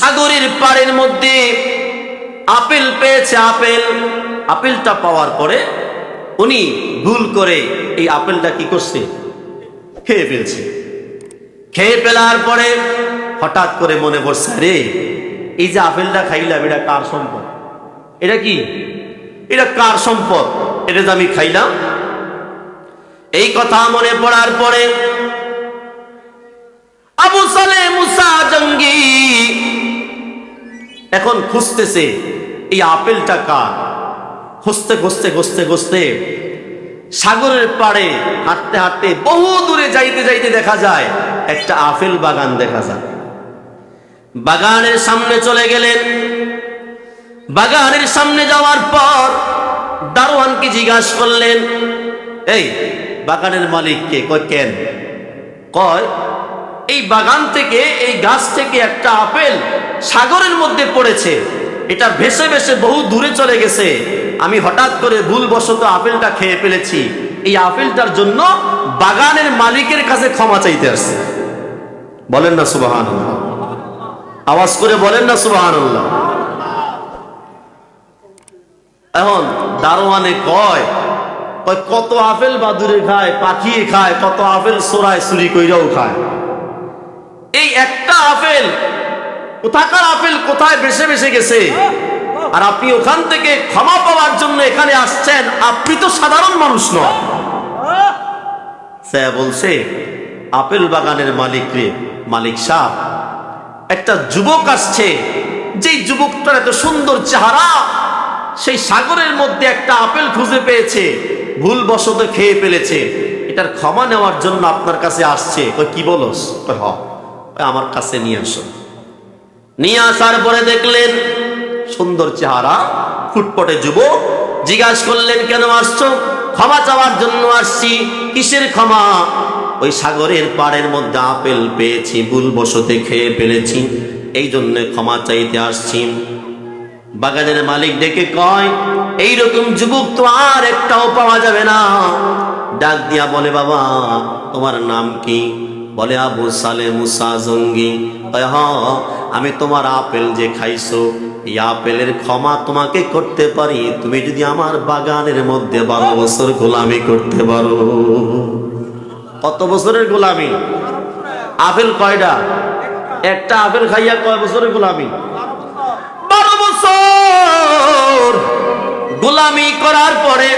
সাগরের পাড়ের মধ্যে আপেল পেয়েছে আপেল। আপেলটা পাওয়ার পরে উনি ভুল করে এই আপেলটা কি করছে? খেয়ে ফেলছে। খেয়ে ফেলার পরে হঠাৎ করে মনে পড়ছে রে এই যে আপেলটা খাইলাম, এটা কার সম্পদ? এটা কি? এটা কার সম্পদ? এটা যে আমি খাইলাম? এই কথা মনে পড়ার পরে আবু সালে মুসা জঙ্গি এখন খুঁজতেছে, এই আপেলটা কার? খুঁজতে খুঁজতে খুঁজতে খুঁজতে সাগরের পাড়ে হাঁটতে হাঁটতে বহু দূরে যাইতে যাইতে দেখা যায়, একটা আপেল বাগান দেখা যায়। বাগানের সামনে চলে গেলেন। বাগানের সামনে যাওয়ার পর দারোয়ানকে জিজ্ঞাসা করলেন, এই বাগানের মালিককে কয় কেন? কয় এই বাগান থেকে, এই গাছ থেকে একটা আপেল সাগরের মধ্যে পড়েছে। এটা ভেসে ভেসে বহু দূরে চলে গেছে। আমি হঠাৎ করে ভুলবশত আপেলটা খেয়ে ফেলেছি। এই আপেলটার জন্য বাগানের মালিকের কাছে ক্ষমা চাইতে আসছে। বলেন না সুবাহান আওয়াজ করে বলেন না সুবাহান এখন দারোয়ানে কয় কত আপেল বাদুরে খায়, পাখিয়ে খায়, কত আপেল সোরায় চুরি কইরাও খায়। এই একটা আপেল কোথাকার আপেল কোথায় বেসে বেসে গেছে? আর আপনি ওখান থেকে ক্ষমা পাওয়ার জন্য এখানে আসছেন, আপনি তো সাধারণ মানুষ নয় সে বলছে, আপেল বাগানের মালিক রে, মালিক সাহ একটা যুবক আসছে, যেই যুবকটার এত সুন্দর চেহারা, সেই সাগরের মধ্যে একটা আপেল খুঁজে পেয়েছে, ভুলবশত খেয়ে ফেলেছে। এটার ক্ষমা নেওয়ার জন্য আপনার কাছে আসছে। কি বলস? কই হ। আমার কাছে নিয়ে আসো নিয়ে আসার পরে দেখলেন সুন্দর চেহারা ফুটপটে যুবক। জিজ্ঞাসা করলেন, কেন আসছো? ক্ষমা চাওয়ার জন্য আসছি। কিসের ক্ষমা? ওই সাগরের পাড়ের মধ্যে আপেল পেয়েছি, ভুলবশতে খেয়ে ফেলেছি। এই জন্য ক্ষমা চাইতে আসছি। বাগানের মালিক ডেকে কয়, এইরকম যুবক তো আর একটাও পাওয়া যাবে না। ডাক দিয়া বলে, বাবা, তোমার নাম কি? বলে, আবু সালে মুসা জঙ্গি। হ, আমি তোমার আপেল যে খাইছো, এই আপেলের ক্ষমা তোমাকে করতে পারি। তুমি যদি আমার বাগানের মধ্যে বারো বছর গোলামি করতে পারো। কত বছরের গোলামি? আপেল কয়টা? একটা আপেল খাইয়া কয় বছরের গোলামি? বারো বছর গোলামি করার পরে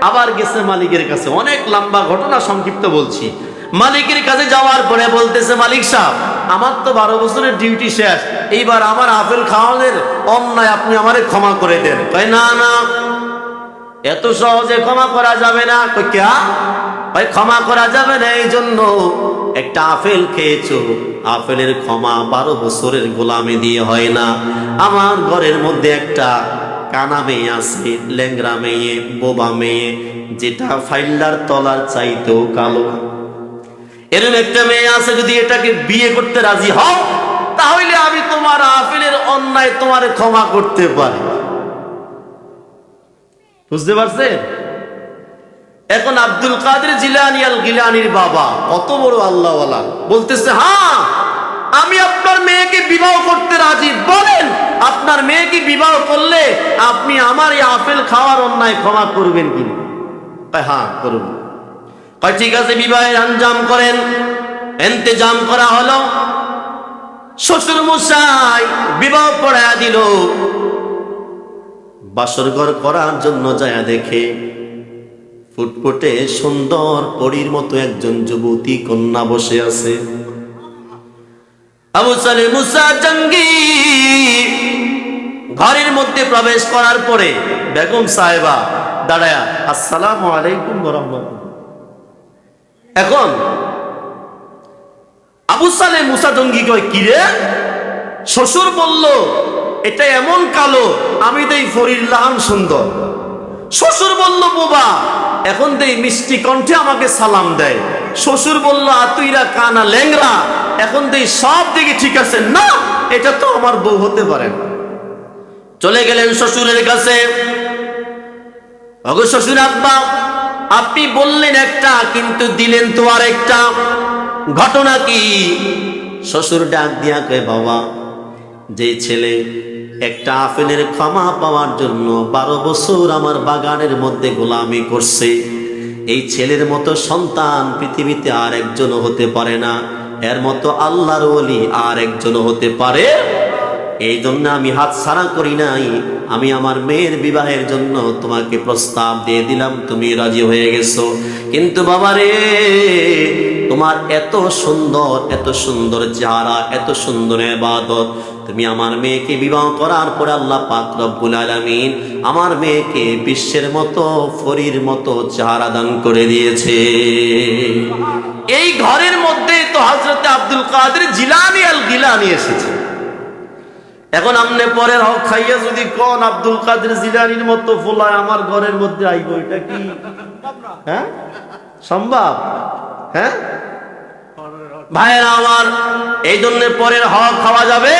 আবার গেছে মালিকের কাছে। অনেক লম্বা ঘটনা সংক্ষিপ্ত বলছি। মালিকের কাছে যাওয়ার পরে বলতেছে, মালিক সাহেব, আমার তো বারো বছরের ডিউটি শেষ। এইবার আমার আপেল খাওয়ানোর অন্যায় আপনি আমারে ক্ষমা করে দেন। তাই না না, এত সহজে ক্ষমা করা যাবে না। ক্যা ভাই ক্ষমা করা যাবে না এই জন্য একটা আপেল খেয়েছো। আপেলের ক্ষমা বারো বছরের গোলামি দিয়ে হয় না। আমার ঘরের মধ্যে একটা কানা মেয়ে আছে ল্যাংরা মেয়ে, বোবা মেয়ে, যেটা ফাইল্ডার তলার চাইতেও কালো। এরকম একটা মেয়ে আছে যদি এটাকে বিয়ে করতে রাজি হও, তাহলে আমি তোমার আপেলের অন্যায় তোমার ক্ষমা করতে পারি। বুঝতে পারছেন? এখন আব্দুল কাদের জিলানি আল গিলানির বাবা, কত বড় আল্লাহ বলতেছে হ্যাঁ আমি আপনার মেয়েকে বিবাহ করতে রাজি। বলেন, আপনার মেয়েকে বিবাহ করলে আপনি আমার এই আপেল খাওয়ার অন্যায় ক্ষমা করবেন কি হ্যাঁ করুন। ঠিক আছে, বিবাহের আঞ্জাম করেন। এন্তেজাম করা হলো। শ্বশুর মশাই বিবাহ পড়ায়া দিল। বাসরঘর করার জন্য যায় দেখে ফুটফুটে সুন্দর পরীর মতো একজন যুবতী কন্যা বসে আছে। আবু সালে মুসা জঙ্গি ঘরের মধ্যে প্রবেশ করার পরে বেগম সাহেবা দাঁড়ায়া, আসসালামু আলাইকুম রহমতুল্লাহ। এখন, আবু সালে মুসা জঙ্গি কয় কিরে শ্বশুর বলল, এটা এমন কালো, আমি দেই ফরির লাহান সুন্দর। শ্বশুর বলল, বোবা, এখন দেই মিষ্টি কণ্ঠে আমাকে সালাম দেয়। শ্বশুর বলল আতুইরা কানা ল্যাংরা এখন দেই সব দিকে ঠিক আছে। না, এটা তো আমার বউ হতে পারে। চলে গেলেন শ্বশুরের কাছে। শ্বশুর আব্বা আপনি বললেন একটা, কিন্তু দিলেন তো আর একটা ঘটনা কি? শ্বশুর ডাক দিয়া কে বাবা, যে ছেলে একটা আপেলের ক্ষমা পাওয়ার জন্য বারো বছর আমার বাগানের মধ্যে গোলামি করছে, এই ছেলের মতো সন্তান পৃথিবীতে আর একজনও হতে পারে না। এর মতো আল্লাহর আর একজনও হতে পারে এই জন্য আমি হাত ছাড়া করি নাই। আমি আমার মেয়ের বিবাহের জন্য তোমাকে প্রস্তাব দিয়ে দিলাম, তুমি রাজি হয়ে গেছো। কিন্তু বাবারে, তোমার এত সুন্দর এত সুন্দর চেহারা, এত সুন্দর এবাদত তুমি আমার মেয়েকে বিবাহ করার পরে আল্লাহ পাক রব্বুল আলামিন আমার মেয়েকে বিশ্বের মতো ফরির মতো চেহারা দান করে দিয়েছে। এই ঘরের মধ্যে তো হজরতে আব্দুল কাদের জিলানি আল গিলানি এসেছে। এখন আপনি পরের হক খাইয়া যদি কন আব্দুল কাদের জিলানির মতো ফুলায় আমার ঘরের মধ্যে আইব, এটা কি? হ্যাঁ? সম্ভব? হ্যাঁ? ভাইয়েরা আমার, এই জন্য পরের হক খাওয়া যাবে।